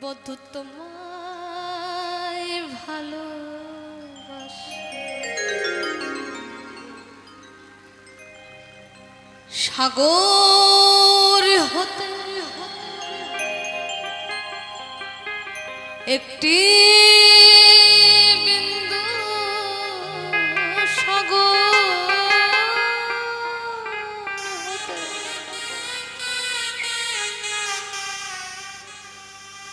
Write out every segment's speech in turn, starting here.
বধু তোমায় ভালো সাগর হতে একটি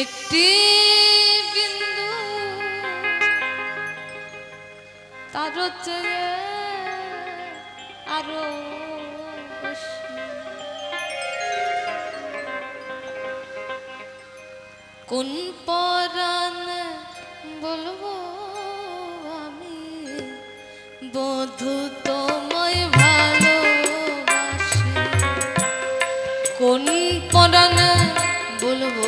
একটি বিন্দু তার চেয়ে আরও কোন পরাণ বলব আমি? বধু তোমায় ভালোবাসি। কোন পরাণ বলব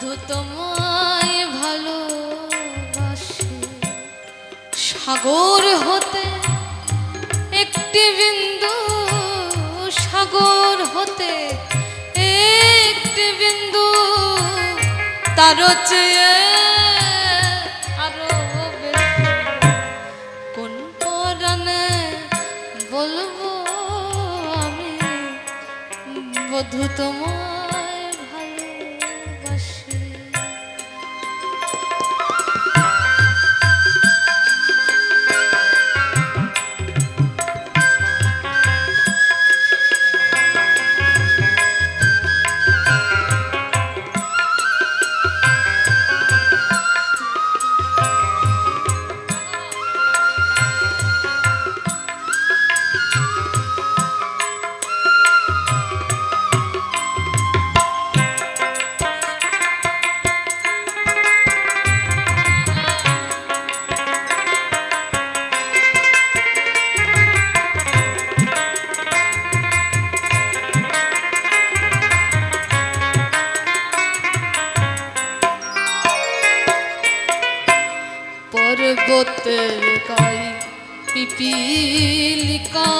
বধু তোমায় ভালোবাসি। সাগর হতে একটি বিন্দু, সাগর হতে একটি বিন্দু, তার চেয়ে আরও বলব আমি, বধু তোমায় গাই পিপিলিকা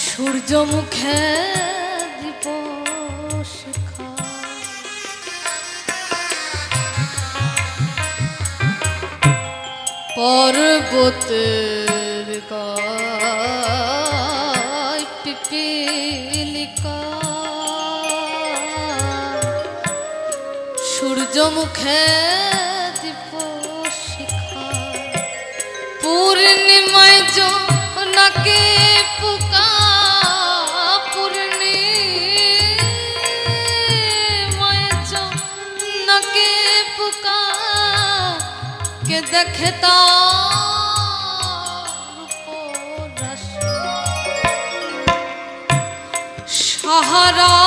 সূর্যমুখে দীপ শিখা সূর্যমুখে দীপ শিখা পূর্ণিমায় নাকে পুকা। কে দেখে সাহারা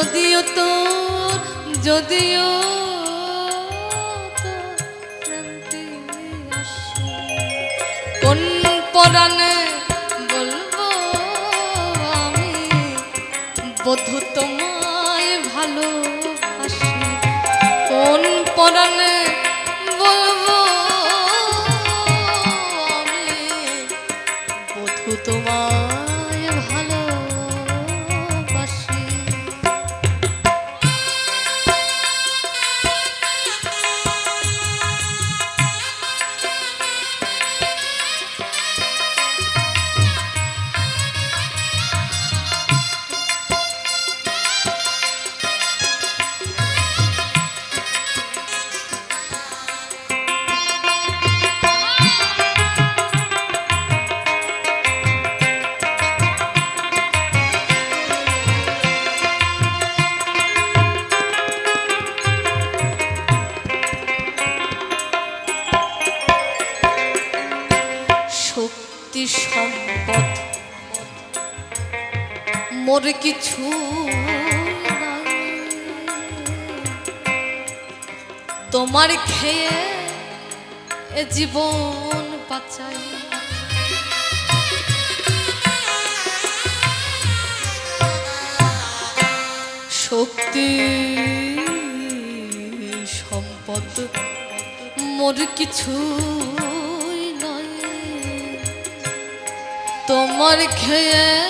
যদিও তোর যদিও কোন পরাণে বলব আমি? বধু তোমায় ভালোবাসি। কোন পরাণে বলব আমি? বধু তোমায় মোর কিছু। তোমার খেয়ে এ জীবন বাঁচাই শক্তি সম্পদ মোর কিছু তোমার খেয়ে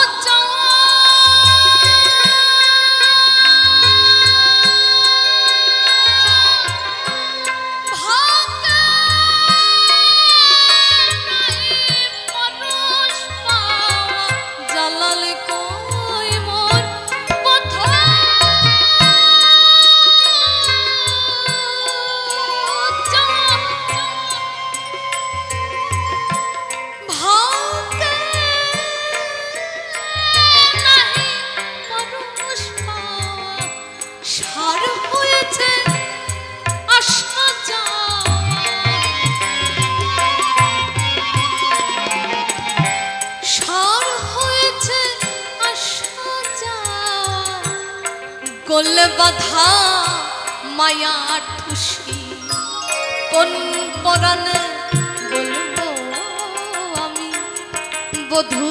গোলে বাধা মায়া ঠুসি কোন পরাণে বলব আমি? বধূ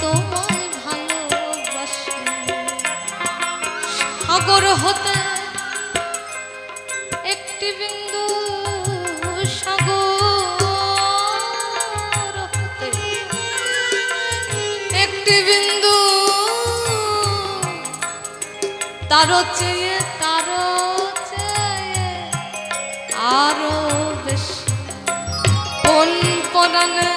তোমায় ভালোবাসি। সাগর হতে একটি বিন্দু সাগর হতে একটি বিন্দু তারও চেয়ে তারও চেয়ে আরও বেশি। কোন পরাণে